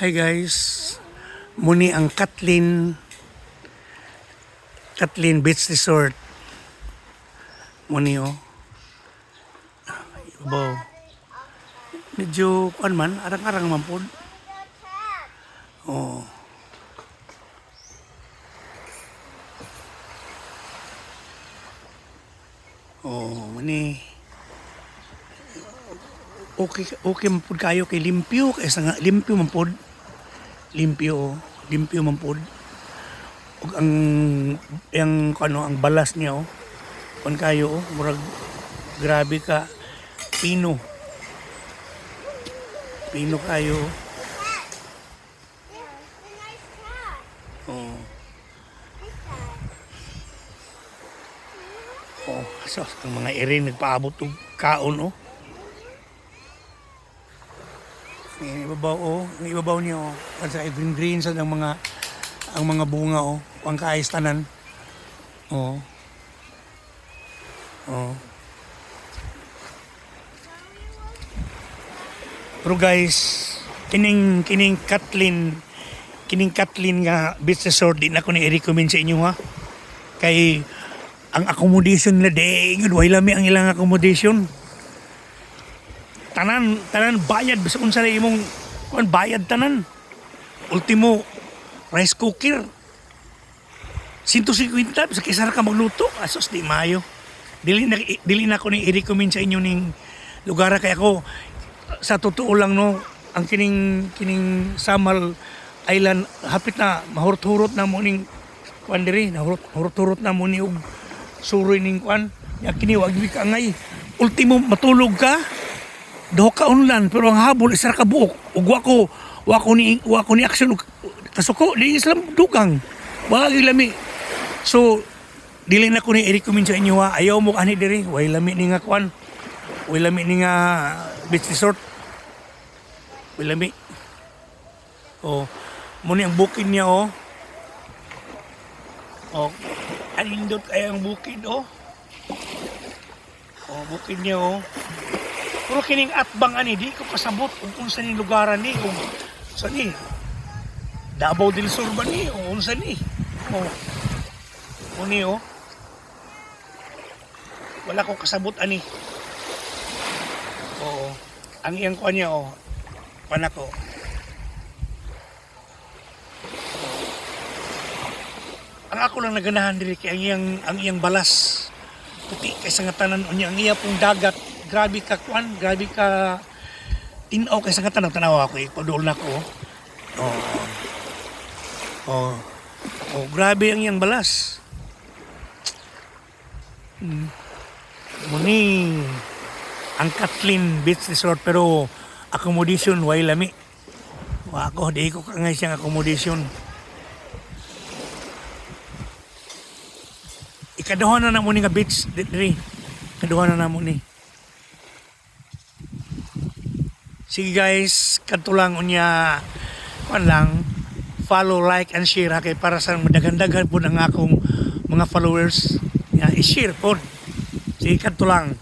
Hi guys, muni ang Kathleen Kathleen Beach Resort. Muni oh. Ibaw. Medyo kuan man, arang-arang man pod. Oh. Oh, mani. Okay, okay man kayo kay limpyo kay nga limpyo man pod. Limpyo, limpyo man pod. Ug ang yang ano ang balas niya oh. Kun kayo oh, murag grabe ka pino. Pino kayo. Oh. Oh, so, ang mga ere nagpaabot og kaon oh. Ang ibabaw oh, ang ibabaw niya oh. At sa green green sa ang mga ang mga bunga oh, ang kaayos tanan. Oh. Oh. Pero guys, kining kining Kathleen kining Kathleen nga beach resort din ako ni i-recommend sa inyo ha. Kay ang accommodation nila de yun way lami ang ilang accommodation. Tanan tanan bayad bisa unsa na imong kuan bayad tanan. Ultimo rice cooker. 150 sa kisar ka magluto asos di mayo. Dili na dili na ko ni i-recommend sa inyo ning lugar kay ako sa totoo lang no ang kining kining Samal Island hapit na mahurot-hurot na mo ning kuan diri nahurot-hurot na mo ni og suroy ning kuan ya kini wag mi ka ngay ultimo matulog ka duha ka unlan pero ang habol isa ka buok. Ug wa ko wa ko ni wa ko ni action kasuko di islam dugang. Bagay lami. So dili na ko ni i-recommend sa inyo ha. Ayaw mo ani diri. Way lami ni nga kuan way lami ni nga beach resort. Way lami. Oh muni ang bukid niya oh oh alindot ay ang bukid oh oh bukid niya oh pero kining atbang ani di ko kasabot kung unsa ni lugaran ni kung sa ni. Davao del Sur ba ni o unsa ni. Oh. Muni oh. Wala ko kasabot ani. Oo. Ang iyang kuan niya oh. Panako ang ako lang naganahan diri kay ang iyang ang iyang balas. Puti kay sa nga tanan unya ang iya pong dagat grabe ka kuan grabe ka. Tinaw kay sa nga tanaw ako ipadol na ko oh. Oh. Oh. Grabe ang iyang balas. Hmm. muni ang Kathleen Beach Resort pero accommodation way lami. Wa ako di ko kangay siyang accommodation. Ikaduha na na mo ni nga beach di- diri ikaduha na na mo ni sige guys. Kadto lang unya kuan lang follow like and share ha kay para sa madagandagan po ng akong mga followers. Nga i-share po. Sige kadto lang